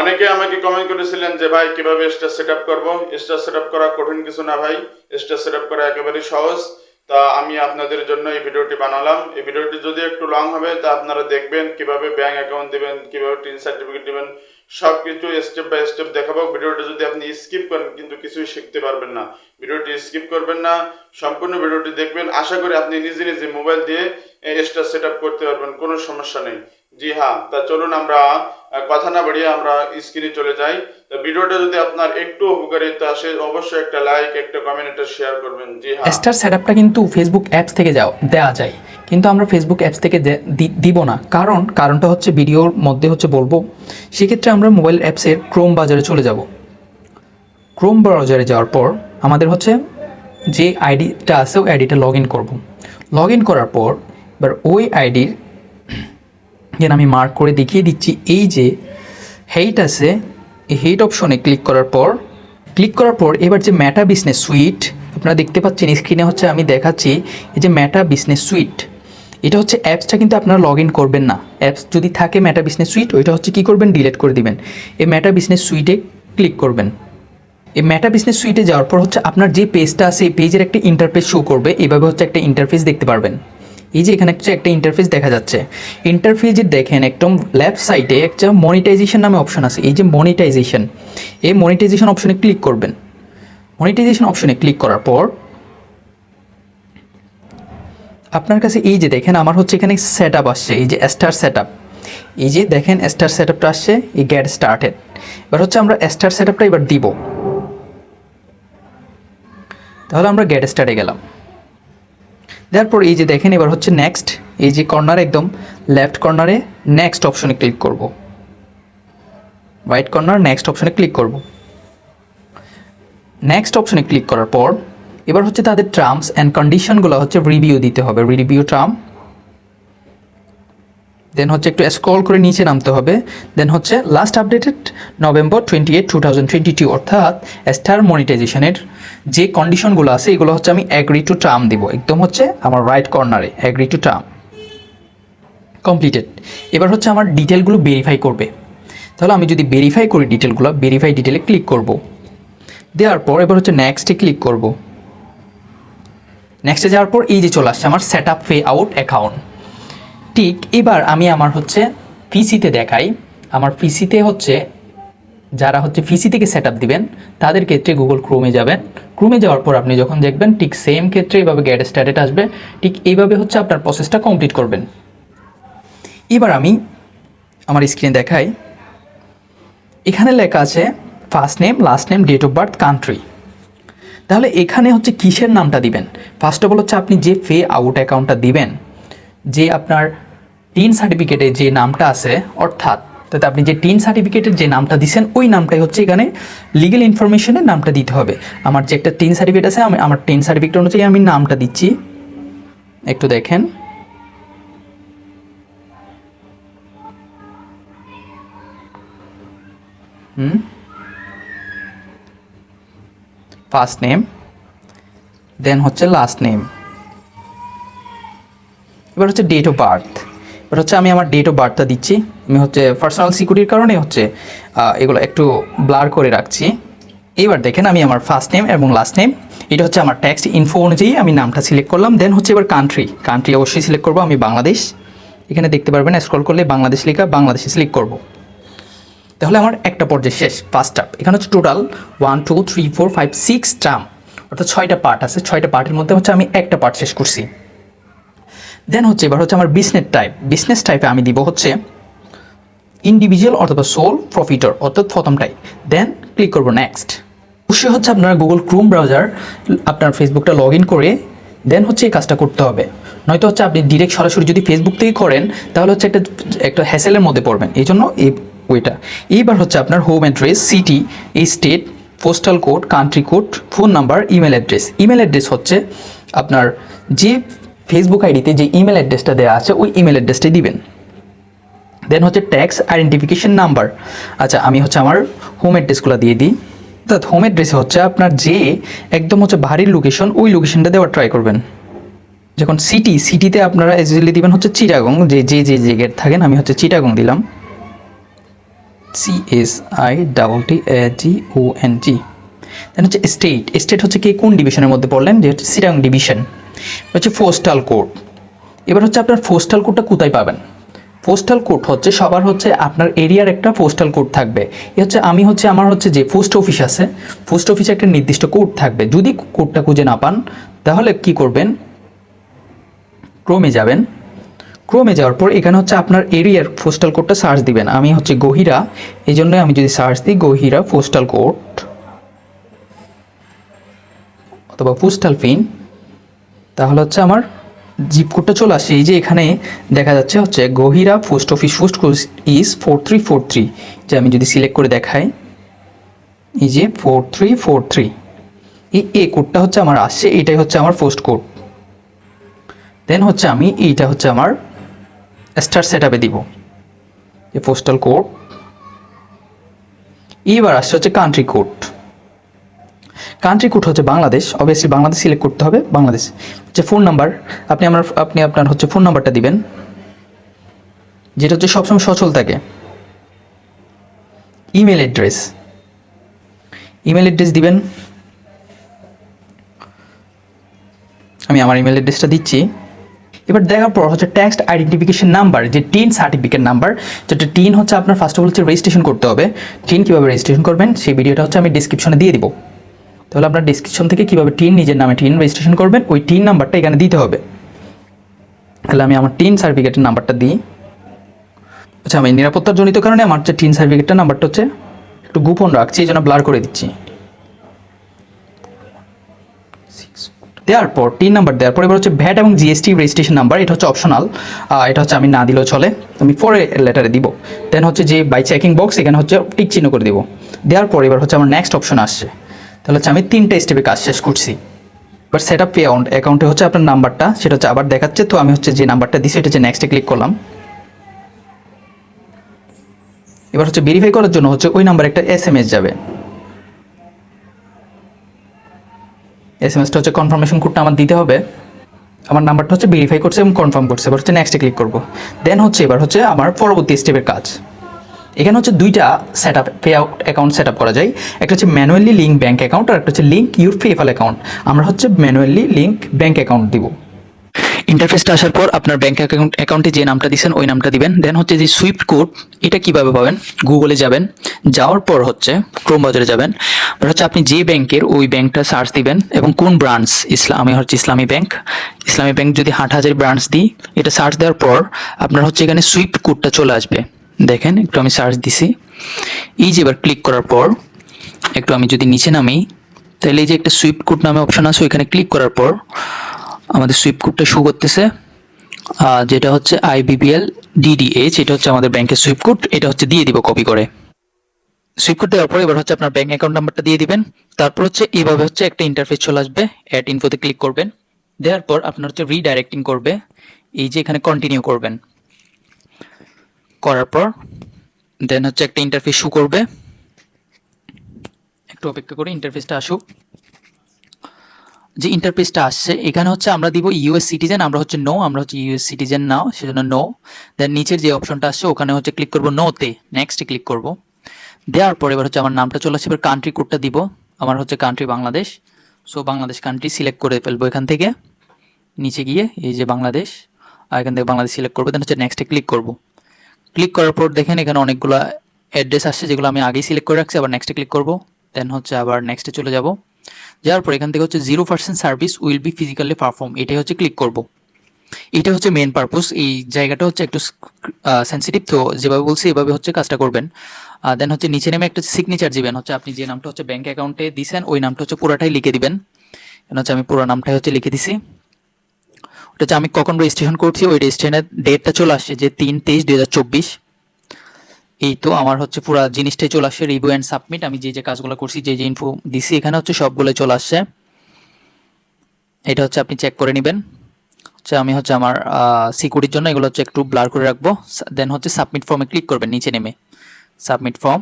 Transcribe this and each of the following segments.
অনেকে আমাকে কমেন্ট করেছিলেন যে, ভাই, কীভাবে স্টার সেট আপ করব? স্টার সেট আপ করা কঠিন কিছু না ভাই। স্টার সেট আপ করা একেবারেই সহজ। তা আমি আপনাদের জন্য এই ভিডিওটি বানালাম। এই ভিডিওটি যদি একটু লং হবে, তা আপনারা দেখবেন কীভাবে ব্যাংক অ্যাকাউন্ট দিবেন, কীভাবে টিন সার্টিফিকেট দিবেন সব কিছু স্টেপ বাই স্টেপ দেখাবো। ভিডিওটি যদি আপনি স্কিপ করেন, কিন্তু কিছুই শিখতে পারবেন না। ভিডিওটি স্কিপ করবেন না, সম্পূর্ণ ভিডিওটি দেখবেন। আশা করি আপনি নিজে নিজে মোবাইল দিয়ে স্টার সেট করতে পারবেন, কোনো সমস্যা নেই। জি হ্যাঁ তা চলুন আমরা কথা না বাড়িয়ে আমরা স্ক্রিনে চলে যাই। তা ভিডিওটা যদি আপনার একটু উপকারিতা আসে, অবশ্যই একটা লাইক একটা কমেন্ট একটা শেয়ার করবেন। জি হ্যাঁ। স্টার সেটআপটা কিন্তু ফেসবুক অ্যাপস থেকে যাও দেওয়া যায়। কিন্তু আমরা ফেসবুক অ্যাপস থেকে দিব না। কারণ, কারণটা হচ্ছে ভিডিওর মধ্যে হচ্ছে বলব, সেক্ষেত্রে আমরা মোবাইল অ্যাপসের ক্রোম বাজারে চলে যাব। ক্রোম ব্রাউজারে যাওয়ার পর আমাদের হচ্ছে যে আইডিটা আছে, ওই আইডিটা লগ ইন করব। লগ ইন করার পর, এবার ওই আইডির যেন আমি মার্ক করে দেখিয়ে দিচ্ছি, এই যে হেইট আছে, এই হেইট অপশনে ক্লিক করার পর ক্লিক করার পর এবার যে ম্যাটা বিজনেস সুইট আপনারা দেখতে পাচ্ছেন স্ক্রিনে হচ্ছে আমি দেখাচ্ছি, এই যে ম্যাটা বিজনেস সুইট এটা হচ্ছে অ্যাপসটা কিন্তু আপনারা লগ ইন করবেন না। অ্যাপস যদি থাকে ম্যাটা বিজনেস সুইট ওইটা হচ্ছে কী করবেন? ডিলিট করে দিবেন। এই ম্যাটা বিজনেস সুইটে ক্লিক করবেন। এই ম্যাটা বিজনেস সুইটে যাওয়ার পর হচ্ছে আপনার যে পেজটা আছে, এই পেজের একটা ইন্টারফেস শো করবে। এভাবে হচ্ছে একটা ইন্টারফেস দেখতে পারবেন। এই যে এখানে হচ্ছে একটা ইন্টারফেস দেখা যাচ্ছে। ইন্টারফেসে দেখেন, একদম লেফট সাইডে একটা মনিটাইজেশন নামে অপশন আছে। এই যে মনিটাইজেশন এই মনিটাইজেশন অপশনে ক্লিক করবেন। মনিটাইজেশন অপশনে ক্লিক করার পর আপনার কাছে এই যে দেখেন, আমার হচ্ছে এখানে সেট আপ আসছে, এই যে স্টার সেট আপ এই যে দেখেন স্টার সেট আপটা আসছে, এই গ্যাট স্টার্টেড এবার হচ্ছে আমরা স্টার সেট আপটা এবার দিব। তাহলে আমরা গেট স্টার্টে গেলাম। তারপর এই যে দেখেন, এবার হচ্ছে নেক্সট এই যে কর্নার একদম লেফট কর্নারে নেক্সট অপশনে ক্লিক করব। রাইট কর্নার নেক্সট অপশনে ক্লিক করব। নেক্সট অপশনে ক্লিক করার পর এবার হচ্ছে তাদের টার্মস অ্যান্ড কন্ডিশনগুলো হচ্ছে রিভিউ দিতে হবে। রিভিউ টার্ম দেন হচ্ছে একটু স্ক্রল করে নিচে নামতে হবে। দেন হচ্ছে last updated November twenty eight two thousand twenty two অর্থাৎ স্টার মনিটাইজেশনের যে কন্ডিশনগুলো আছে, এগুলো হচ্ছে আমি অ্যাগ্রি টু টার্ম দিব। একদম হচ্ছে আমার রাইট কর্নারে অ্যাগ্রি টু টার্ম কমপ্লিটেড এবার হচ্ছে আমার ডিটেলগুলো ভেরিফাই করবে। তাহলে আমি যদি ভেরিফাই করি ডিটেলগুলো ভেরিফাই ডিটেলে ক্লিক করব। দেওয়ার পর এবার হচ্ছে নেক্সটে ক্লিক করব। নেক্সটে যাওয়ার পর এই যে চলে আসছে আমার set up pay out account ঠিক এবার আমি আমার হচ্ছে পিসিতে দেখাই। আমার পিসিতে হচ্ছে যারা হচ্ছে পিসি থেকে সেট আপ দিবেন, তাদের ক্ষেত্রে গুগল ক্রোমে যাবেন। ক্রোমে যাওয়ার পর আপনি যখন দেখবেন, ঠিক সেম ক্ষেত্রে এইভাবে গ্যাট স্ট্যাটেট আসবে। ঠিক এইভাবে হচ্ছে আপনার প্রসেসটা কমপ্লিট করবেন। এবার আমি আমার স্ক্রিনে দেখাই। এখানে লেখা আছে first name last name date of birth country তাহলে এখানে হচ্ছে কিসের নামটা দিবেন? ফার্স্ট অফ অল হচ্ছে আপনি যে ফে আউট অ্যাকাউন্টটা দিবেন, যে আপনার টিন সার্টিফিকেটে যে নামটা আছে, অর্থাৎ তাতে আপনি যে টিন সার্টিফিকেটের যে নামটা দিচ্ছেন ওই নামটাই হচ্ছে এখানে লিগেল ইনফরমেশনের নামটা দিতে হবে। আমার যে একটা টিন সার্টিফিকেট আছে, আমি, আমার টিন সার্টিফিকেট অনুযায়ী আমি নামটা দিচ্ছি। একটু দেখেন। হুম? ফার্স্ট নেম দেন হচ্ছে লাস্ট নেম এবার হচ্ছে ডেট অফ বার্থ এবার হচ্ছে আমি আমার ডেট অফ বার্থটা দিচ্ছি। আমি হচ্ছে পার্সোনাল সিকিউরিটির কারণে হচ্ছে এগুলো একটু ব্লার করে রাখছি। এবার দেখেন আমি আমার ফার্স্ট নেম এবং লাস্ট নেম এটা হচ্ছে আমার ট্যাক্স ইনফো অনুযায়ী আমি নামটা সিলেক্ট করলাম। দেন হচ্ছে এবার কান্ট্রি কান্ট্রি অবশ্যই সিলেক্ট করব আমি বাংলাদেশ। এখানে দেখতে পারবেন স্ক্রল করলে বাংলাদেশ লেখা, বাংলাদেশে সিলেক্ট করব। তাহলে আমার একটা পর্যায়ে শেষ ফার্স্ট টাপ এখানে হচ্ছে total one two three four five six term অর্থাৎ ছয়টা পার্ট আছে, ছয়টা পার্টের মধ্যে হচ্ছে আমি একটা পার্ট শেষ করছি। দেন হচ্ছে, এবার হচ্ছে আমার বিজনেস টাইপ বিজনেস টাইপে আমি দিব হচ্ছে ইন্ডিভিজুয়াল অথবা সোল প্রফিটার অর্থাৎ প্রথমটাই দেন ক্লিক করব নেক্সট অবশ্যই হচ্ছে আপনার গুগল ক্রোম ব্রাউজার আপনার ফেসবুকটা লগ ইন করে দেন হচ্ছে এই কাজটা করতে হবে। নয়তো হচ্ছে আপনি ডিরেক্ট সরাসরি যদি ফেসবুক থেকে করেন, তাহলে হচ্ছে একটা একটা হ্যাসেলের মধ্যে পড়বেন। এই জন্য এই ওইটা। এইবার হচ্ছে আপনার হোম অ্যাড্রেস সিটি এই state postal code country code phone number email address email address হচ্ছে আপনার যে ফেসবুক আইডিতে যে ইমেল অ্যাড্রেসটা দেওয়া আছে, ওই ইমেল অ্যাড্রেসটাই দিবেন। দেন হচ্ছে ট্যাক্স আইডেন্টিফিকেশন নাম্বার আচ্ছা আমি হচ্ছে আমার হোম অ্যাড্রেসগুলো দিয়ে দিই। অর্থাৎ হোম অ্যাড্রেসে হচ্ছে আপনার যে একদম হচ্ছে বাড়ির লোকেশন ওই লোকেশনটা দেওয়ার ট্রাই করবেন। যখন সিটি সিটিতে আপনারা ইজিলি দিবেন হচ্ছে চিটাগং যে যে যে জায়গায় থাকেন, আমি হচ্ছে চিটাগং দিলাম। C S I double T A G O N G then হচ্ছে স্টেট স্টেট হচ্ছে কি? কোন ডিভিশনের মধ্যে পড়লেন? যে হচ্ছে সিটাং ডিভিশন হচ্ছে পোস্টাল কোড এবার হচ্ছে আপনার পোস্টাল কোডটা কোথায় পাবেন? পোস্টাল কোড হচ্ছে সবার হচ্ছে আপনার এরিয়ার একটা পোস্টাল কোড থাকবে। এ হচ্ছে আমি হচ্ছে আমার হচ্ছে যে পোস্ট অফিস আছে পোস্ট অফিসে একটা নির্দিষ্ট কোড থাকবে। যদি কোডটা খুঁজে না পান, তাহলে কি করবেন? ক্রোমে যাবেন। ক্রোমে যাওয়ার পর এখানে হচ্ছে আপনার এরিয়ার পোস্টাল কোডটা সার্চ দিবেন। আমি হচ্ছে গহিরা এই জন্য আমি যদি সার্চ দিই গহিরা পোস্টাল কোড অথবা পোস্টাল পিন তাহলে হচ্ছে আমার জিপ কোডটা চলে আসে। এই যে এখানে দেখা যাচ্ছে হচ্ছে Gohira post office post code is four three four three যে আমি যদি সিলেক্ট করে দেখাই, এই যে ফোর থ্রি ফোর থ্রি এই এ কোডটা হচ্ছে আমার আসছে এটাই হচ্ছে আমার পোস্ট কোড দেন হচ্ছে আমি এইটা হচ্ছে আমার স্টার সেট আপে দিব। যে পোস্টাল কোড এবার আসছে হচ্ছে কান্ট্রি কোড কান্ট্রি কোড হচ্ছে বাংলাদেশ। অবভিয়াসলি বাংলাদেশ সিলেক্ট করতে হবে। বাংলাদেশ। হচ্ছে ফোন নাম্বার আপনি আমার, আপনি আপনার হচ্ছে ফোন নাম্বারটা দিবেন। যেটা হচ্ছে সবসময় সচল থাকে। ইমেল অ্যাড্রেস ইমেল অ্যাড্রেস দিবেন। আমি আমার ইমেল অ্যাড্রেসটা দিচ্ছি। এবার দেখার পর হচ্ছে ট্যাক্স আইডেন্টিফিকেশন নাম্বার যে টিন সার্টিফিকেট নাম্বার যেটা টিন হচ্ছে আপনার ফার্স্ট অফ অল হচ্ছে রেজিস্ট্রেশন করতে হবে। টিন কীভাবে রেজিস্ট্রেশন করবেন? সেই ভিডিওটা হচ্ছে আমি ডিসক্রিপশনে দিয়ে দিব। তাহলে আপনার ডিসক্রিপশন থেকে কীভাবে টিন নিজের নামে টিন রেজিস্ট্রেশন করবেন, ওই টিন নাম্বারটা এখানে দিতে হবে। তাহলে আমি আমার টিন সার্টিফিকেটের নাম্বারটা দিই। আচ্ছা আমি নিরাপত্তার জনিত কারণে আমার যে টিন সার্টিফিকেটটা নাম্বারটা হচ্ছে একটু গোপন রাখছি, এই জন্য ব্লার করে দিচ্ছি। দেওয়ার পর, তিন নাম্বার দেওয়ার পর, এবার হচ্ছে ভ্যাট এবং জিএসটি রেজিস্ট্রেশন নাম্বার এটা হচ্ছে অপশনাল এটা হচ্ছে আমি না দিলেও চলে, আমি পরে লেটারে দিব। দেন হচ্ছে যে বাই চেকিং বক্স এখানে হচ্ছে টিক চিহ্ন করে দিব। দেওয়ার পর এবার হচ্ছে আমার নেক্সট অপশন আসছে। তাহলে হচ্ছে আমি তিনটা স্টেপে কাজ শেষ করছি। এবার সেট আপ অ্যাকাউন্ট অ্যাকাউন্টে হচ্ছে আপনার নাম্বারটা, সেটা হচ্ছে আবার দেখাচ্ছে, তো আমি হচ্ছে যে নাম্বারটা দিছি, এটা হচ্ছে নেক্সটে ক্লিক করলাম। এবার হচ্ছে ভেরিফাই করার জন্য হচ্ছে ওই নাম্বারে একটা এস এম এস যাবে। এস এম এসটা হচ্ছে কনফার্মেশন কোডটা আমার দিতে হবে। আমার নাম্বারটা হচ্ছে ভেরিফাই করছে এবং কনফার্ম করছে। এবার হচ্ছে নেক্সটে ক্লিক করব। দেন হচ্ছে এবার হচ্ছে আমার পরবর্তী স্টেপের কাজ। এখানে হচ্ছে দুইটা set up pay out account set up করা যায়। একটা হচ্ছে ম্যানুয়ালি লিঙ্ক ব্যাঙ্ক অ্যাকাউন্ট আর একটা হচ্ছে লিঙ্ক ইউর পেপাল অ্যাকাউন্ট আমরা হচ্ছে ম্যানুয়ালি লিঙ্ক ব্যাঙ্ক অ্যাকাউন্ট দিব। ইন্টারফেসটা আসার পর আপনার ব্যাঙ্ক অ্যাকাউন্ট অ্যাকাউন্টে যে নামটা দিচ্ছেন ওই নামটা দিবেন। দেন হচ্ছে যে সুইফট কোড এটা কীভাবে পাবেন? গুগলে যাবেন। যাওয়ার পর হচ্ছে ক্রোম বাজারে যাবেন। হচ্ছে আপনি যে ব্যাংকের ওই ব্যাংকটা সার্চ দিবেন এবং কোন ব্রাঞ্চ ইসলাম আমি হচ্ছে ইসলামী ব্যাংক ইসলামী ব্যাংক যদি হাট হাজার ব্রাঞ্চ দিই, এটা সার্চ দেওয়ার পর আপনার হচ্ছে এখানে সুইফট কোডটা চলে আসবে। দেখেন, একটু আমি সার্চ দিছি। এই যে এবার ক্লিক করার পর, একটু আমি যদি নিচে নামি, তাহলে এই যে একটা সুইফট কোড নামে অপশন আছে, ওইখানে ক্লিক করার পর আমাদের সুইফট কোডটা শো করতেছে যেটা হচ্ছে আইবিবিএল ডিডিএইচ এটা হচ্ছে আমাদের ব্যাংকের সুইফট কোড এটা হচ্ছে দিয়ে দিব কপি করে। সুইফট কোড দেওয়ার পরে এবার হচ্ছে আপনার ব্যাংক অ্যাকাউন্ট নাম্বারটা দিয়ে দিবেন, তারপর হচ্ছে এইভাবে হচ্ছে একটা ইন্টারফেস চলে আসবে অ্যাড ইনফোতে ক্লিক করবেন, দেওয়ার পর আপনার হচ্ছে রিডাইরেক্টিং করবে, এই যে এখানে কন্টিনিউ করবেন। করার পর দেন হচ্ছে একটা ইন্টারফেস শু করবে। একটু অপেক্ষা করে ইন্টারফেসটা আসুক। যে ইন্টারফেসটা আসছে, এখানে হচ্ছে আমরা দিব ইউএস সিটিজেন আমরা হচ্ছে নো আমরা হচ্ছে ইউএস সিটিজেন নাও সেজন্য নো দেন নিচের যে অপশনটা আসছে, ওখানে হচ্ছে ক্লিক করব নোতে নেক্সটে ক্লিক করব। দেওয়ার পর এবার হচ্ছে আমার নামটা চলে আসছে, এবার কান্ট্রি কোডটা দিব, আমার হচ্ছে country Bangladesh so Bangladesh country select করে ফেলব এখান থেকে, নিচে গিয়ে, এই যে বাংলাদেশ আর এখান থেকে বাংলাদেশ সিলেক্ট করব দেন হচ্ছে নেক্সটে ক্লিক করব। ক্লিক করার পর দেখেন এখানে অনেকগুলো অ্যাড্রেস আসছে, যেগুলো আমি আগেই সিলেক্ট করে রাখছি, আবার নেক্সটে ক্লিক করব দেন হচ্ছে আবার নেক্সটে চলে যাব। যাওয়ার পর এখান থেকে হচ্ছে zero percent service will be physically perform এটাই হচ্ছে ক্লিক করব। এটা হচ্ছে মেন পারপোজ এই জায়গাটা হচ্ছে একটু সেন্সিটিভ তো যেভাবে বলছি এভাবে হচ্ছে কাজটা করবেন। দেন হচ্ছে নিচে নেমে একটা সিগনেচার দিবেন। হচ্ছে আপনি যে নামটা হচ্ছে ব্যাংক অ্যাকাউন্টে দিছেন, ওই নামটা হচ্ছে পুরাটাই লিখে দিবেন। হচ্ছে আমি পুরো নামটাই হচ্ছে লিখে দিছি। ওটা হচ্ছে আমি কখন রেজিস্ট্রেশন করছি? ওই রেজিস্ট্রেশনের ডেটটা চলে আসছে যে তিন তেইশ দুই হাজার চব্বিশ। এই তো আমার হচ্ছে পুরো জিনিসটাই চলে আসছে রিভিউ অ্যান্ড সাবমিট আমি যে যে কাজগুলো করছি, যে যে ইনফো দিছি, এখানে হচ্ছে সবগুলো চলে আসছে এটা হচ্ছে আপনি চেক করে নেবেন। হচ্ছে আমি হচ্ছে আমার সিকিউরিটির জন্য এগুলো হচ্ছে একটু ব্লার করে রাখব। দেন হচ্ছে সাবমিট ফর্মে ক্লিক করবেন নিচে নেমে। সাবমিট ফর্ম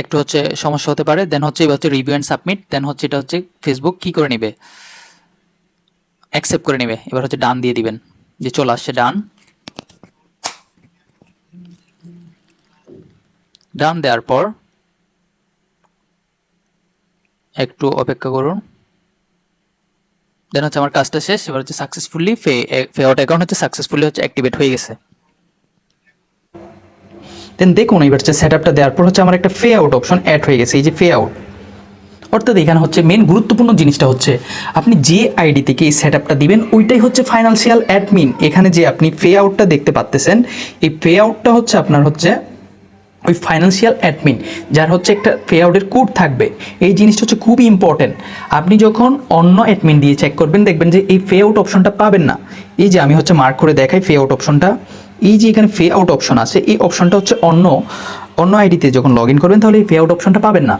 একটু হচ্ছে সমস্যা হতে পারে। দেন হচ্ছে এবার হচ্ছে রিভিউ অ্যান্ড সাবমিট দেন হচ্ছে এটা হচ্ছে ফেসবুক কি করে নেবে? অ্যাকসেপ্ট করে নেবে। এবার হচ্ছে ডান দিয়ে দিবেন। যে চলে আসছে ডান। ডান দেওয়ার পর একটু অপেক্ষা করুন। দেন হচ্ছে আমার কাজটা শেষ, এবার হচ্ছে সাকসেসফুলি ফে ফে আউট অ্যাকাউন্ট হচ্ছে সাকসেসফুলি হচ্ছে অ্যাক্টিভেট হয়ে গেছে। দেন দেখুন এবার হচ্ছে সেট আপটা দেওয়ার পর হচ্ছে আমার একটা ফে আউট অপশন অ্যাড হয়ে গেছে, এই যে ফে আউট অর্থাৎ এখানে হচ্ছে মেন গুরুত্বপূর্ণ জিনিসটা হচ্ছে আপনি যে আইডি থেকে এই সেট আপটা দিবেন, ওইটাই হচ্ছে ফাইন্যান্সিয়াল অ্যাডমিন এখানে যে আপনি পে আউটটা দেখতে পাচ্তেছেন এই পে আউটটা হচ্ছে আপনার হচ্ছে ওই ফাইন্যান্সিয়াল অ্যাডমিন যার হচ্ছে একটা পে আউটের কোড থাকবে। এই জিনিসটা হচ্ছে খুবই ইম্পর্টেন্ট আপনি যখন অন্য অ্যাডমিন দিয়ে চেক করবেন, দেখবেন যে এই পে আউট অপশনটা পাবেন না। এই যে আমি হচ্ছে মার্ক করে দেখাই পে আউট অপশনটা এই যে এখানে পে আউট অপশন আছে, এই অপশনটা হচ্ছে অন্য অন্য আইডিতে যখন লগ ইন করবেন, তাহলে এই পে আউট অপশনটা পাবেন না।